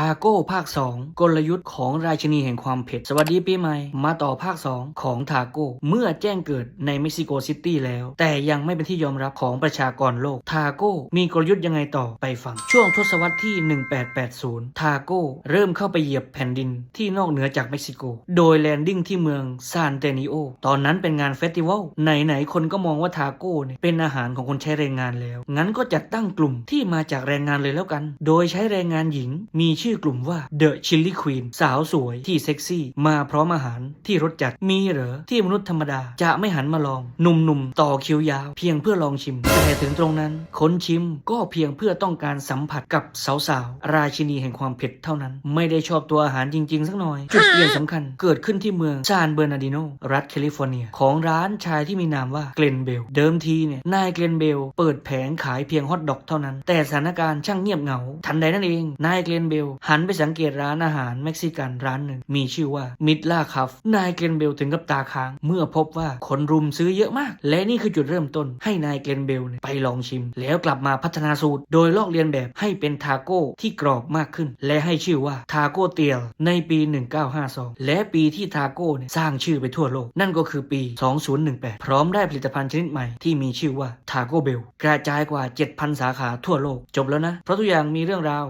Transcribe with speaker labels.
Speaker 1: ทาโก้ภาค 2 กลยุทธ์ของราชินีแห่งความเผ็ด สวัสดีปีใหม่ มาต่อภาค 2 ของทาโก้ เมื่อแจ้งเกิดในเม็กซิโกซิตี้แล้ว แต่ยังไม่เป็นที่ยอมรับของประชากรโลก ทาโก้มีกลยุทธ์ยังไงต่อไปฟัง ช่วงทศวรรษที่ 1880 ทาโก้เริ่มเข้าไปเหยียบแผ่นดินที่นอกเหนือจากเม็กซิโก โดยแลนดิ้งที่เมืองซานเตนิโอ ตอนนั้นเป็นงานเฟสติวัล ไหนๆคนก็มองว่าทาโก้เนี่ยเป็นอาหารของคนใช้แรงงานแล้ว งั้นก็จัดตั้งกลุ่มที่มาจากแรงงานเลยแล้วกัน โดยใช้แรงงานหญิงมีชื่อกลุ่มว่า The Chili Queen สาวสวยที่เซ็กซี่ มาพร้อมอาหารที่รสจัดมีเหรอที่มนุษย์ธรรมดาจะไม่หันมาลองหนุ่มๆ ต่อคิวยาว เพียงเพื่อลองชิม แต่ถึงตรงนั้นคนชิมก็เพียงเพื่อต้องการสัมผัสกับสาวๆ ราชินีแห่งความเผ็ดเท่านั้น ไม่ได้ชอบตัวอาหารจริงๆ สักหน่อย จุดเปลี่ยนสำคัญเกิดขึ้นที่เมืองซานเบอร์นาร์ดิโนรัฐแคลิฟอร์เนีย ของร้านชายที่มีนามว่าเกลนเบล เดิมทีเนี่ยนายเกลนเบล เปิดแผงขายเพียงฮอทดอกเท่านั้น แต่สถานการณ์ช่างเงียบเหงา ทันใดนั่นเองนายเกลนเบลหันไปสังเกตร้านอาหารเม็กซิกันร้านหนึ่ง มีชื่อว่ามิดล่าคัฟนายเกนเบลถึงกับตาค้าง เมื่อพบว่าคนรุมซื้อเยอะมาก และนี่คือจุดเริ่มต้นให้นายเกนเบลไปลองชิม แล้วกลับมาพัฒนาสูตร โดยลอกเลียนแบบให้เป็นทาโก้ที่กรอบมากขึ้น และให้ชื่อว่าทาโก้เตียลในปี 1952 และปีที่ทาโก้สร้างชื่อไปทั่วโลก นั่นก็คือปี 2018 พร้อมได้ผลิตภัณฑ์ชนิดใหม่ที่มีชื่อว่าทาโก้เบลกระจายกว่า 7,000 สาขาทั่วโลก จบแล้วนะ เพราะทุกอย่างมีเรื่องราว